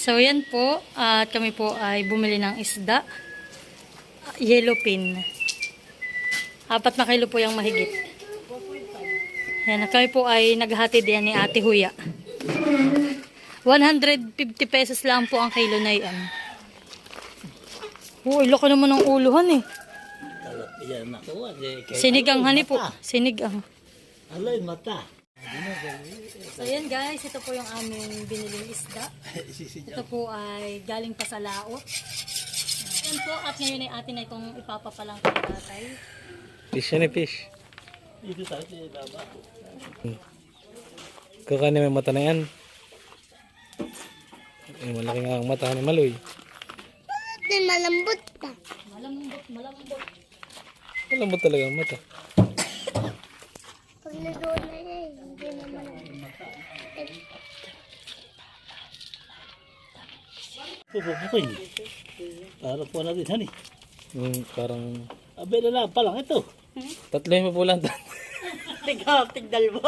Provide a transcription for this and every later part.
So yan po, at kami po ay bumili ng isda. Yellow pin. Apat na kilo po yung mahigit. Yan, kami po ay naghatid yan ni Ate Huya. 150 pesos lang po ang kilo na yan. Uy, laki naman ng uluhan eh. Sinigang hani po. Sinigang. Alay, mata. So yan guys, ito po yung aming biniling isda. Ito po ay galing pa sa laot. Yan po, at ngayon ay atin na itong ipapapalang kay tatay. Fish yan eh, fish. Dito sa baba. Kakanin may mata na yan. Eh, malaki nga ang mata ni Maloy. Malambot na. Malambot, malambot. Malambot talaga ang mata. Pag nadoon na yan, hindi na malambot. Pupupukin. Para po natin, hani. Yung parang Abay na lang pa lang ito. tatlo yung mapulan. Tiga, tigdal mo.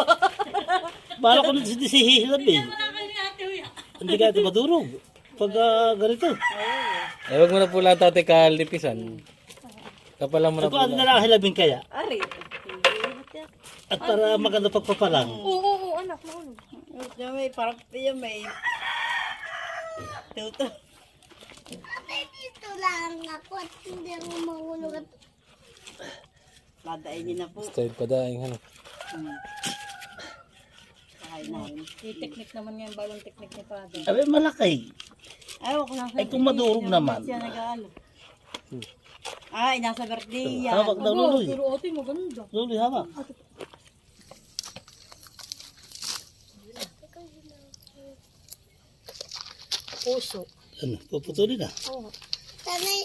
Bala ko na si sihilab eh. Hindi ka ito madurog. Pag ah, ganito. eh, wag mo na pula tate kalipisan. Kapalan mo na Ako ano na pula. lang hilabing kaya. Ari. At para maganda pagpapalang. Oo, oo, anak, maulog. Yung may parang yung may tuto. Dito lang ako at hindi ako mahulog at Ladain niyo na po. Style pa daing ano. Kain namin. I-technique naman yan, bagong technique ni Father. Abay malaki. Ayaw ko lang Ay kung madurog naman. siya nag-aalo. Ay, nasa birthday yan. Hawak daw Oo, luloy. pero ate, maganda. Luloy hawak. Puso. Ano, puputulin na. Oo. sanay.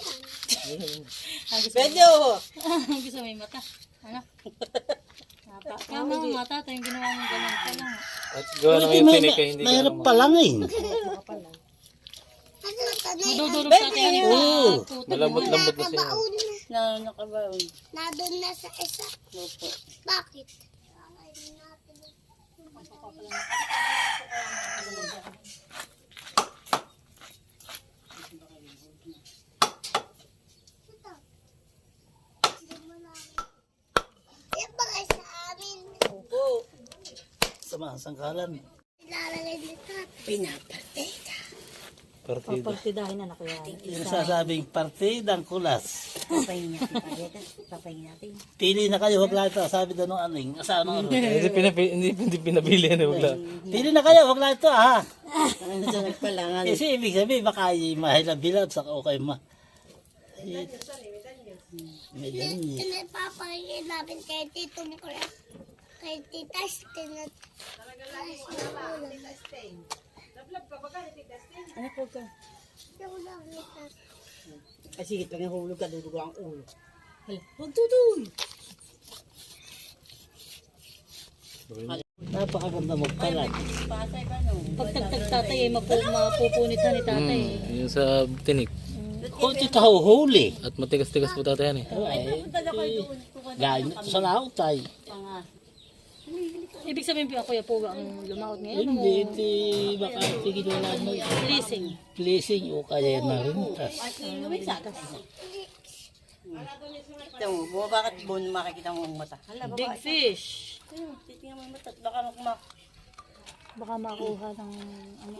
Pedyo! Ang gusto may mata. Ano? Mata. Tama ang mata, ito yung ginawa mong ganun pa lang. At gawa naman yung tinik ay hindi ka Mahirap naman. pa lang eh. Ano. Madudulog sa atin yung Oo. Malambot-lambot na siya. Na. Na, nakabaon. Nandun na sa isa. Opo. Bakit? Yan ba kayo sa amin? Opo. Sa mga sangkalan. Ilalagay nito. Pinapateka. Partida. Pagpartidahin na kuya. Yung sasabing partidang kulas. Papayin natin. Pagkita. Papayin natin. Pili na kayo, wag lang ito. Sabi daw nung aning. Asa ano ano. Hindi, pinapi, hindi, hindi pinabili yan eh. Wala. Pili na kayo, wag lang ito ha. Ano sa nagpalangan? Kasi ibig sabihin, baka mahilab-bilab sa okay ma. May ganun eh. Pinapapakinggan namin kay Tito mo kaya kay Tita Stin at Ano po ka? Yung nakita. Ay, sige, pag nahulog ka, dudugo ang ulo. Huwag tutoy. Napakaganda magpalag. Pasay ba no? Pag tagtag tatay ay mapu, mapupunitan ni tatay. Hmm, yung sa tinik. Kung ito kahuhuli. At matigas-tigas po tatay yan eh. Ay, galing ito sa nautay. Ibig sabihin po ako puga ang lumaot ngayon. Hindi, iti baka tigil wala mo. Blessing. Pleasing o kaya na rin. Tas, Ito mo, buwa bakit buwan makikita mo ang mata? Big fish. Titingnan mo yung mata. at Baka kumak. Baka makuha ng ano.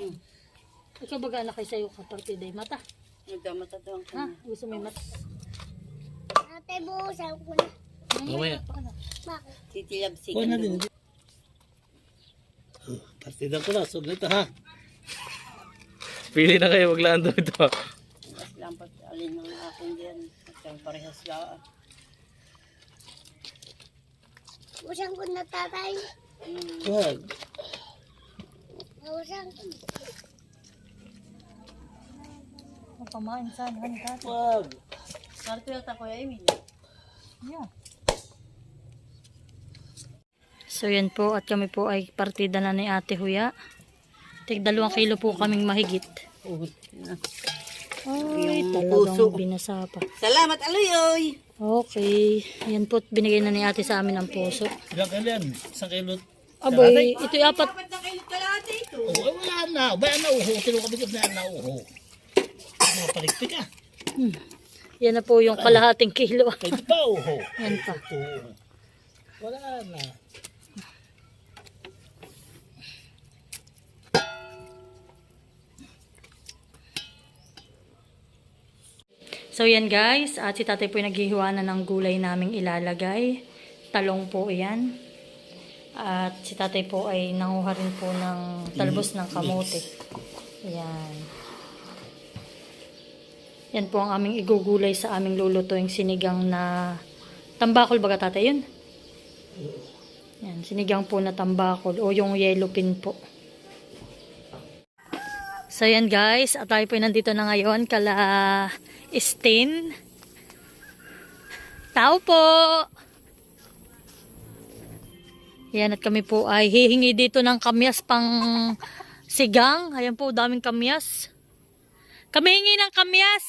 Ikaw baga anak kayo sa'yo kapartiday mata. Nagkamata daw ang Ha? Gusto mo yung mata? Ate, buhusan ko na. Mamaya. Kuha na din. Oh, kulas, huwag na ito ha. Pili na kayo, wag lang doon ito. Mas lang pag alin ng akin dyan. At parehas lang. Buhusan ko na tatay. Huwag. Buhusan ko. Ang pamain tatay. Huwag. Sarto yata ko ya Emil. Yeah. So yan po at kami po ay partida na ni Ate Huya. Tig dalawang kilo po kaming mahigit. Ay, talagang binasa pa. Salamat, Aluyoy! Okay. Yan po, binigay na ni ate sa amin ang puso. Ilang kilo yan? Isang kilo. Aboy, ito'y apat. Oo, eh, wala na. Ba, nauho. Tino kami na nauho. Mga paligpit ah. Yan na po yung kalahating kilo. Pwede pa uho. Yan pa. Ito. Wala na. So yan guys, at si tatay po yung naghihiwa na ng gulay naming ilalagay. Talong po yan. At si tatay po ay nanguha rin po ng talbos ng kamote. Yan. Yan po ang aming igugulay sa aming lulutuing sinigang na tambakol baga tatay yun? Yan, sinigang po na tambakol o yung yellow pin po. So yan guys, at tayo po nandito na ngayon kala Stin. Tao po! Yan at kami po ay hihingi dito ng kamyas pang sigang. Ayan po, daming kamyas. Kami hingi ng kamyas.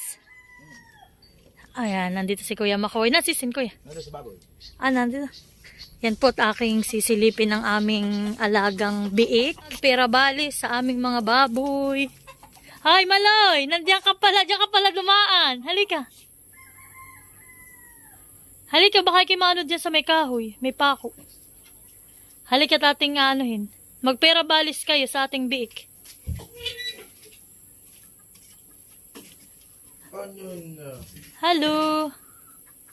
Ayan, nandito si Kuya Makoy. Nasisin Kuya. Ano sa baboy? Ah, nandito. Yan po at aking sisilipin ng aming alagang biik. Pera bali sa aming mga baboy. Hay, Maloy! Nandiyan ka pala, diyan ka pala dumaan. Halika. Halika, baka kayo maano dyan sa may kahoy. May pako. Halika tating anuhin. Magpera balis kayo sa ating biik. Ano? Hello!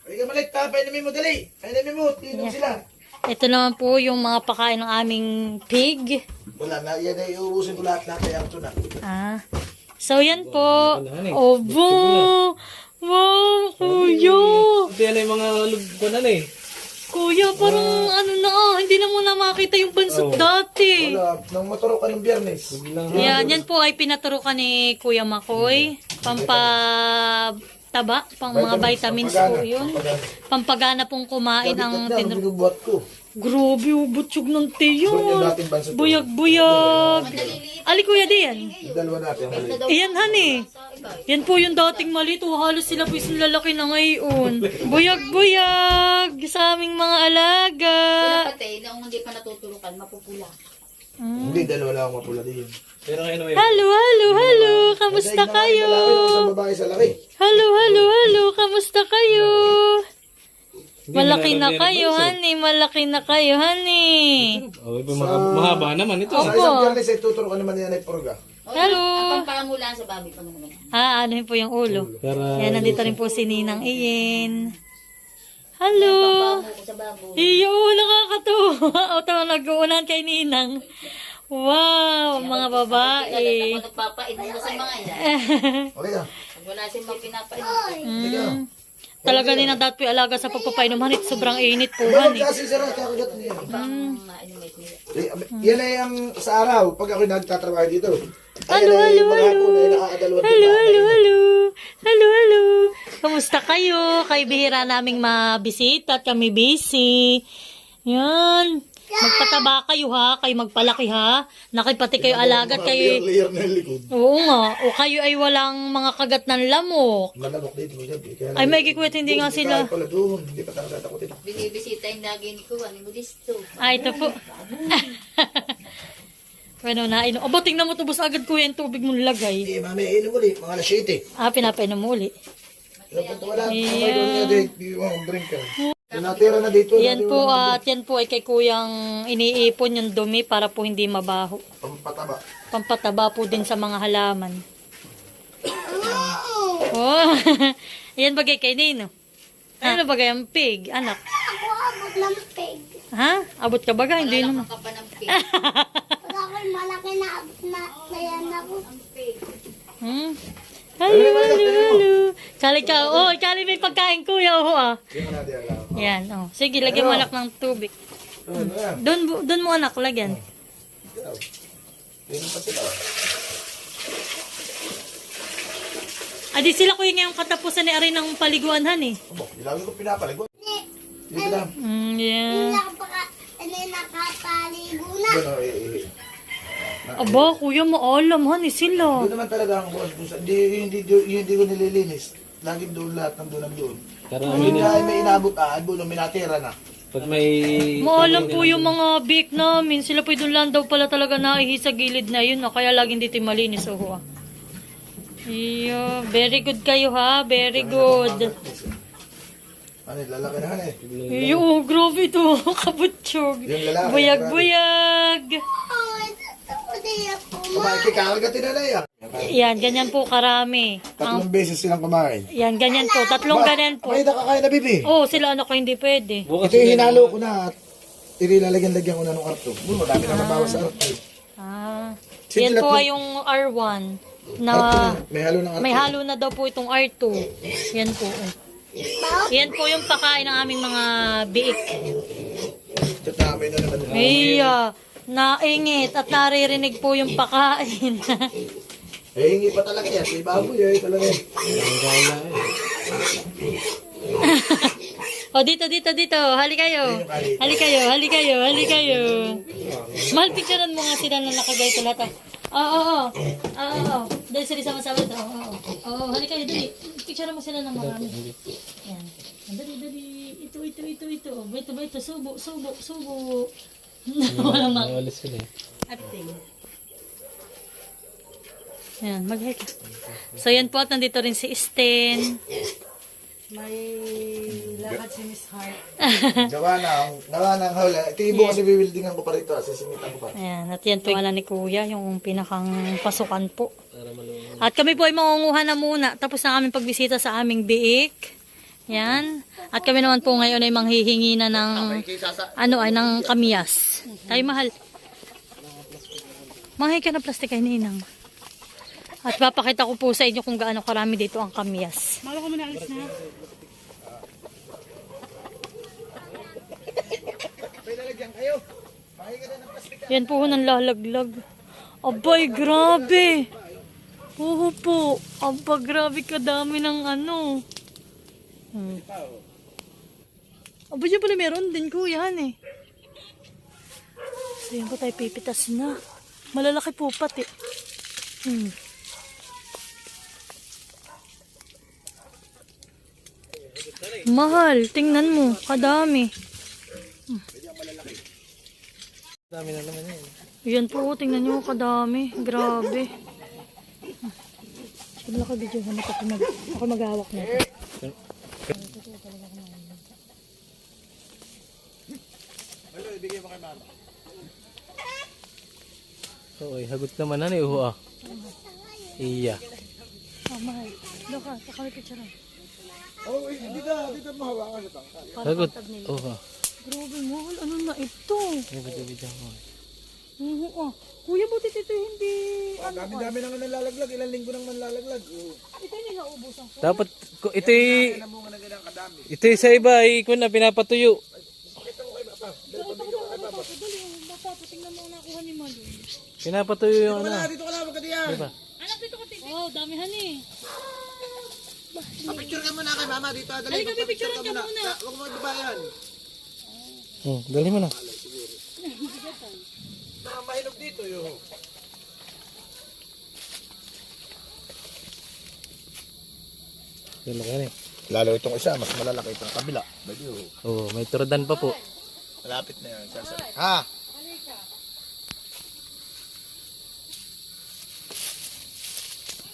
Ay, kamalit, ta, painamin mo, dali. Painamin mo, tinom sila. Ito naman po yung mga pakain ng aming pig. Wala na, yan ay uubusin ko lahat-lahat ay ito na. Ah. So, yan po. Obo! Wow, kuya! Ito yan ay mga lugbanan eh. Kuya, parang ano na ah, hindi na muna makita yung bansot dati. Wala, nang maturo ka ng biyernes. Yan, yan po ay pinaturo ka ni Kuya Makoy. Pampataba, pang mga vitamins po yun. Pampagana pong kumain ang tinuro. ko. Grabe, oh, butsyog ng to. Buyag-buyag. Ali, kuya, di yan. Dalawa natin. ang. Iyan, honey. Yan po yung dating malito. Halos sila po yung lalaki na ngayon. Buyag-buyag sa aming mga alaga. Pati, noong hindi pa natuturukan, mapupula. Hindi, dalawa lang ako mapula din. Pero ngayon may Hello, hello, hello. Kamusta kayo? Hello, hello, hello. Kamusta kayo? Malaki mo na kayo, honey. Malaki na kayo, honey. Oh, iba mahaba, mahaba naman ito. Sa isang biyernes ay tuturo ka naman yan ay purga. Hello. Ang pampamulaan sa baboy pa naman. Ah, ano yun po yung ulo. Para Yan, nandito rin po si Ninang Iyen. Hello. Sa. Iyo, nakakatuwa. O, tama, nag-uunan kay Ninang. Wow, mga babae. Ako nagpapainom na sa mga yan. Okay ka. Pag wala siyang mga pinapainom. Okay Talaga Ninang dati po alaga sa pagpapainom. Hanit, sobrang init po, honey. kasi sira, kakagat niya. Nila. Eh, Yan ay ang sa araw, pag ako nagtatrabaho dito. Hello, hello, hello. Hello, hello, hello. Hello, hello. Kamusta kayo? Kay bihira naming mabisita at kami busy. Yan. Magpataba kayo ha. Kayo magpalaki ha. Nakipati kayo alagat kayo. layer na yung likod. Oo nga. O kayo ay walang mga kagat ng lamok. Malamok dito, kuya. Kaya Ay, may kikwet hindi nga sila. Kahit pala doon, hindi pa talaga takutin. Binibisita yung lagi ni Kuwa, ni Modesto. Ah, ito po. bueno, nainom. Aba, tingnan mo tubos agad kuya yung tubig mong lagay. Eh, mami, inom ulit. Mga alas 7. Ah, pinapainom mo uli. Dapat wala. Kamay doon niya, di, di mo drink ka. Natira na dito. Yan po at yan po ay kay kuyang iniipon yung dumi para po hindi mabaho. Pampataba. Pampataba po din sa mga halaman. Oh, yan bagay kay Nino. Ano bagay ang pig, anak? Ako abot ng pig. Ha? Abot ka baga? Hindi naman. Ka pa ng pig. Pag ako'y malaki na abot na, nayan ako. Hmm? Hello, hello, hello. Kali ka, oh, kali may pagkain kuya, oh, ah. Hindi na alam. Yan, oh. Sige, lagyan mo anak ng tubig. Ano yan? Doon, doon mo anak, lagyan. Inom pa sila. Adi sila kuya ngayong katapusan ni Arin ng paliguan, han, eh. Ilawin ko. Hindi lang. Mm, yeah. Nakapaka, ano, nakapaligo na. Ano, eh, eh. Aba, kuya, maalam, han, eh, sila. Doon naman talaga ang kuwas. Kung sa- Hindi, hindi, hindi, hindi ko nililinis. Lagi doon lahat ng doon ang doon. Para Hindi ay may inabot ah, doon, minatira na. Pag may... Maalam po yung mga bake namin. Sila po doon lang daw pala talaga naihi sa gilid na yun. No? Kaya laging dito yung malinis. Oh, ah. Iyo, very good kayo ha. Very good. Ano, lalaki na eh. Iyo, oh, grabe to. Kabutsyog. Yung lalaki, Buyag-buyag. Oh, ito po din ako. Kumain, kakalgatin na na yan. Yan, ganyan po karami. Tatlong beses silang kumain. Yan, ganyan po. Tatlong ganyan po. May nakakain na bibi. Oh, sila ano ko hindi pwede. Bukas Ito yung hinalo ko na at inilalagyan-lagyan ko na ng karto. Bulo, dami na nabawas sa arto. Ah. Sige, Yan po ay yung R1 na Arto, may halo ng arto. may halo na daw po itong R2. Yan po. oh. Yan po yung pakain ng aming mga biik. Tatami na naman. Iya, naingit at naririnig po yung pakain. Eh, hingi pa talaga yan. May baboy eh, talaga. o dito, dito, dito. Hali kayo. Hali kayo, hali kayo, hali kayo. Mahal, picturean mo nga sila na nakagayto lahat. ah. Oo, oo, oo. Oo. Dahil sila sama-sama ito. Oo, oo. Oo, hali kayo, dali. Picturean mo sila ng marami. Yan. Dali, dali. Ito, ito, ito, ito. Ito, ba ito. Subo, subo, subo. Walang mak. Nawalis sila eh. Ayan, mag ka. So, yan po at nandito rin si Sten. Gawa na, gawa na ang hawla. Ito yung bukas i-buildingan ko pa rito. ah. Sisimitan ko pa. Ayan, at yan po yung ni Kuya, yung pinakang pasukan po. At kami po ay mangunguha na muna. Tapos na aming pagbisita sa aming biik. Yan. At kami naman po ngayon ay manghihingi na ng, ano ay, ng kamyas. Tayo mahal. Manghi ka na plastic ay ninang. At papakita ko po sa inyo kung gaano karami dito ang kamyas. Malo ko muna alis na. Yan po ng lalaglag. Abay, grabe. Oo po. Aba, grabe kadami ng ano. Hmm. Aba, dyan pala meron din kuya, han eh. So, yan po tayo pipitas na. Malalaki po pati. Hmm. Mahal, tingnan mo, kadami. Dami na naman yun. Yan po, tingnan nyo, kadami. Grabe. Sige lang ka video, ako, mag, ako maghahawak na ito. Okay, hagot naman na ni Uho ah. Iya. Oh, mahal. Loka, kami picture na. Oh, eh, hindi ka, hindi ka mahawakan sa tangka. Hagot. Uho. Grabe, mahal. Ano na ito? Video mo. Oo, ah. Kuya, buti ito hindi... Ang dami-dami nang nalalaglag. Ilang linggo nang nalalaglag. Oh. Ito hindi naubusan ko. Dapat, ito y- ito y sa iba ay kung na pinapatuyo. Tingnan mo nakuha ni Malu. Pinapatuyo yung ano. Dito ka lang, magkadiyan. Diba? Anak, dito ka tingnan. Oh, damihan eh. Picture ka muna kay mama dito. Dali, Halika, pipicturean ka muna. Huwag mo dibayan. Hmm, dali mo na. Mga mahinog dito, yo. Dali ka rin. Lalo itong isa, mas malalaki itong kabila. Medyo Oo, may turadan pa po. malapit na yan. Sasa. Ha?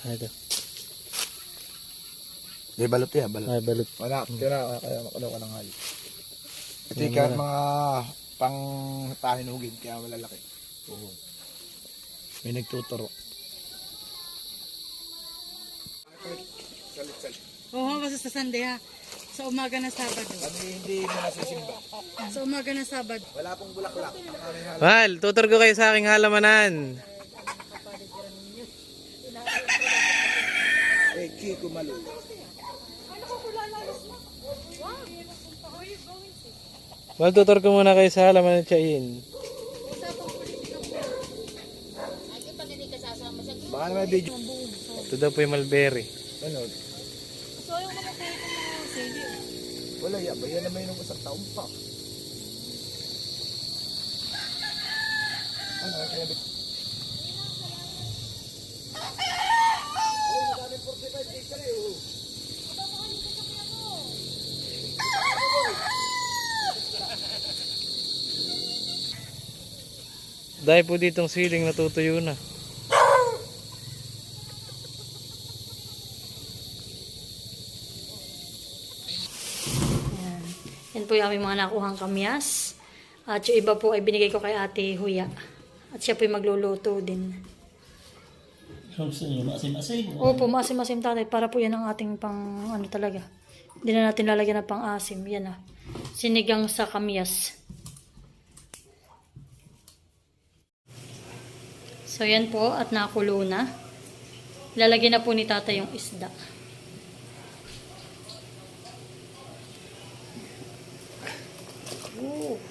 Ito. Di balot yan, balot. Ay, balot. Wala, kaya kaya makalaw ka ng hali. Ito yung kaya mga pang pahinugin, kaya malalaki. Oo. May nagtuturo. Oo, basta sa Sunday ha. Sa umaga na Sabado. Kami hindi mo nasisimba. Sa umaga na Sabado. Wala pong bulaklak. Mahal, tutor ko kayo sa aking halamanan. Eh, Kiko Malo. Mahal, tutor ko muna kayo sa halamanan Chayin. Baka naman video. Ito daw po yung mulberry. Ano? Wala yan. Bayan naman yung isang taon pa. Ano? Kaya Dahil po ditong siling natutuyo na. Yan. Yan po yung aming mga nakuhang kamyas. At yung iba po ay binigay ko kay ate Huya. At siya po yung magluluto din. Maasim-asim? Opo, maasim-asim tatay. Para po yan ang ating pang ano talaga. Hindi na natin lalagyan ng pang asim. Yan ah. Sinigang sa kamyas. So yan po at nakulo na. Lalagyan na po ni tatay yung isda. Ooh.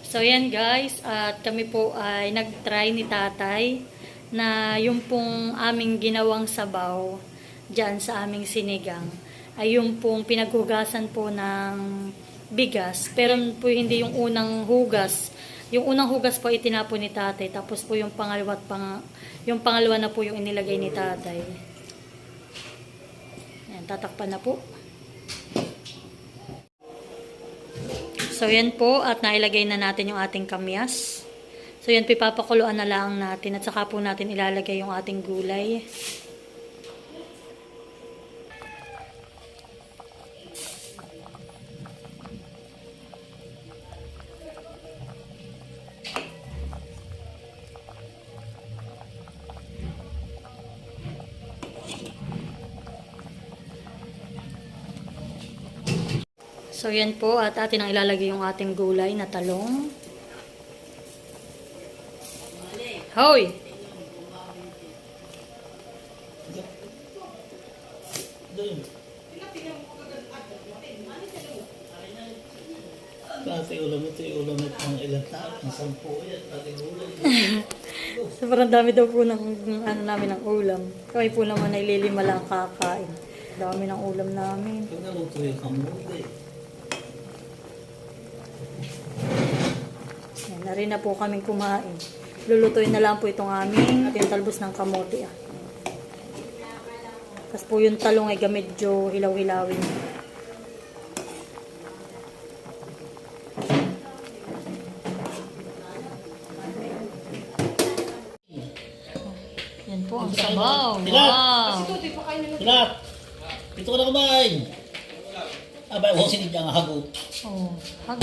So yan guys, at kami po ay nag-try ni tatay na yung pong aming ginawang sabaw dyan sa aming sinigang ay yung pong pinaghugasan po ng bigas. Pero po hindi yung unang hugas. Yung unang hugas po itinapon ni tatay. Tapos po yung pangalawa at pang, yung pangalawa na po yung inilagay ni tatay. Yan, tatakpan na po. So, yan po. At nailagay na natin yung ating kamyas. So, yan pipapakuluan na lang natin. At saka po natin ilalagay yung ating gulay. So, yan po. At atin ang ilalagay yung ating gulay na talong. Hoy! Ate ulam ito, ulam ito ng ilang tao, ng sampu yan, ulam. Sobrang dami daw po ng ano namin ng ulam. Kami po naman ay lilima lang kakain. Dami ng ulam namin. Pag naluto yung kamote. Na rin na po kaming kumain. Lulutuin na lang po itong aming yung talbos ng kamote. Ah. Tapos po yung talong ay medyo hilaw-hilawin. Yan po ang sabaw. Wow! Hilat! Ito ka na kumain! Abay, huwag sinid ang hago. Oh, hag.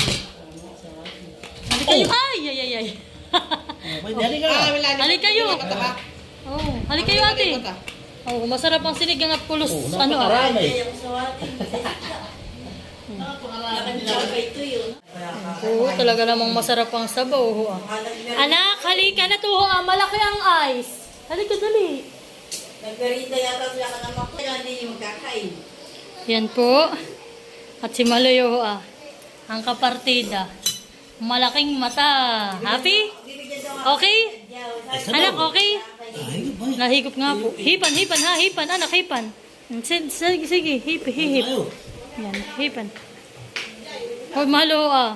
Halika kayo. Ay, ay, ay, ay. Abay, dali ka! Halika kayo. Oh, halika kayo ate. Oh, masarap ang sinigang at pulos. Oh, ano ah? Oo, talaga namang masarap ang sabaw. ho, ah. Anak, halika na to. ah. Malaki ang ice. Halika, dali. Nagkarita yata sila ka naman ko. Hindi yung magkakain. Yan po. At si Maloyo, ho, ah. Ang kapartida. Malaking mata. Happy? Okay? Anak, okay? Ay, bay. Nahigop nga po. Hipan, hipan ha, hipan. Anak, hipan. Sige, sige, sige. hip, hihip. Ayaw. Yan, hipan. Hoy, malo ah.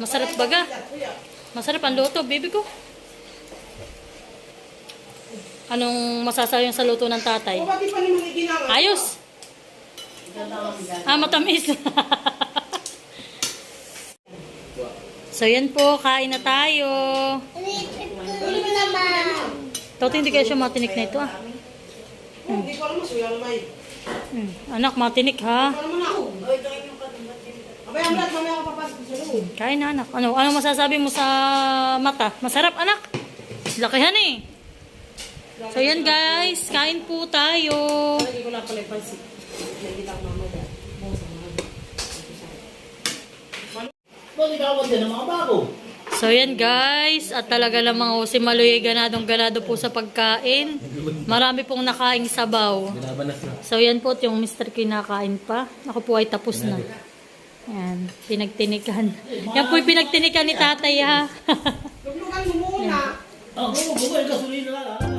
Masarap baga. Masarap ang luto, baby ko. Anong masasabi sa luto ng tatay? Ayos. Ah, matamis. so, yan po. Kain na tayo. Toto, hindi kaya siya matinik na ito ah. Hindi ko alam mas wala naman. Hmm. Anak, matinik ha. Kain na anak. Ano, ano masasabi mo sa mata? Masarap anak. Lakihan eh. So yan guys, kain po tayo. Hindi ko na pala ipansin. Hindi lang mamaya. Ikaw din ng mga bago? So yan guys, at talaga namang oh, si Maloy ay ganadong ganado po sa pagkain. Marami pong nakaing sabaw. So yan po, yung Mr. kinakain pa. Ako po ay tapos na. Yan, pinagtinikan. Yan po yung pinagtinikan ni tatay ha. Luglugan mo muna. Oh, bumay gasolina lang.